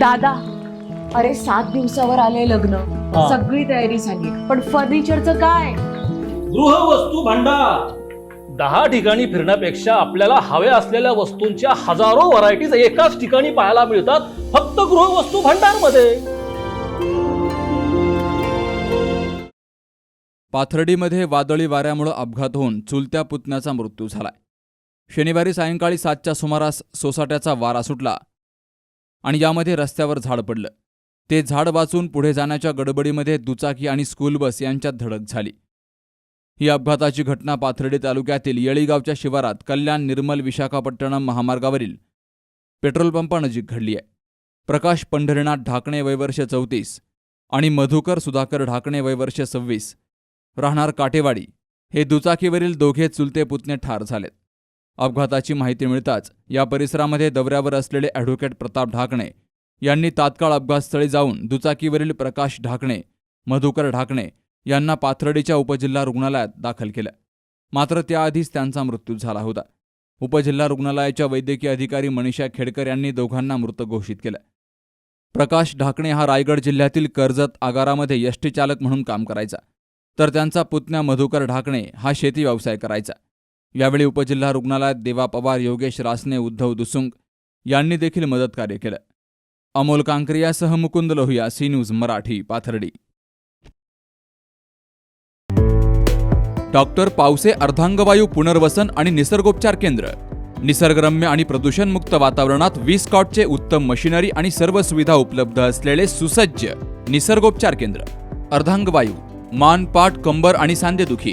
दादा अरे सात दिवसावर आले लग्न. हा. सगळी तयारी झाली. पण फर्निचरचं काय? गृहवस्तू भांडार. दहा ठिकाणी फिरण्यापेक्षा आपल्याला हव्या असलेल्या वस्तूंच्या हजारो व्हरायटीज एकाच ठिकाणी पाहायला मिळतात फक्त गृहवस्तू भांडारमध्ये पाथर्डीमध्ये वादळी वाऱ्यामुळं अपघात होऊन चुलत्या पुतण्याचा मृत्यू झालाय. शनिवारी सायंकाळी सातच्या सुमारास सोसाट्याचा वारा सुटला. आणि यामध्ये रस्त्यावर झाड पडलं. ते झाड वाचून पुढे जाण्याच्या गडबडीमध्ये दुचाकी आणि स्कूल बस यांच्यात धडक झाली. ही अपघाताची घटना पाथर्डी तालुक्यातील येळीगावच्या शिवारात कल्याण निर्मल विशाखापट्टणम महामार्गावरील पेट्रोल पंपानजीक घडली आहे. प्रकाश पंढरीनाथ ढाकणे वयवर्ष चौतीस आणि मधुकर सुधाकर ढाकणे वयवर्ष सव्वीस राहणार काटेवाडी हे दुचाकीवरील दोघे चुलते पुतणे ठार झालेत. अपघाताची माहिती मिळताच या परिसरामध्ये दौऱ्यावर असलेले ॲडव्होकेट प्रताप ढाकणे यांनी तात्काळ अपघातस्थळी जाऊन दुचाकीवरील प्रकाश ढाकणे मधुकर ढाकणे यांना पाथर्डीच्या उपजिल्हा रुग्णालयात दाखल केलं. मात्र त्याआधीच त्यांचा मृत्यू झाला होता. उपजिल्हा रुग्णालयाच्या वैद्यकीय अधिकारी मनीषा खेडकर यांनी दोघांना मृत घोषित केलं. प्रकाश ढाकणे हा रायगड जिल्ह्यातील कर्जत आगारामध्ये यष्टीचालक म्हणून काम करायचा. तर त्यांचा पुतण्या मधुकर ढाकणे हा शेती व्यवसाय करायचा. यावेळी उपजिल्हा रुग्णालयात देवा पवार योगेश रासने उद्धव दुसुंग यांनी देखील मदत कार्य केलं. Amol कांकरियासह Mukund Lohiya C News Marathi Pathardi. Doctor Pawase अर्धांगवायू पुनर्वसन आणि निसर्गोपचार केंद्र. निसर्गरम्य आणि प्रदूषणमुक्त वातावरणात वीस कॉटचे उत्तम मशिनरी आणि सर्व सुविधा उपलब्ध असलेले सुसज्ज निसर्गोपचार केंद्र. अर्धांगवायू मान पाठ कंबर आणि सांधेदुखी.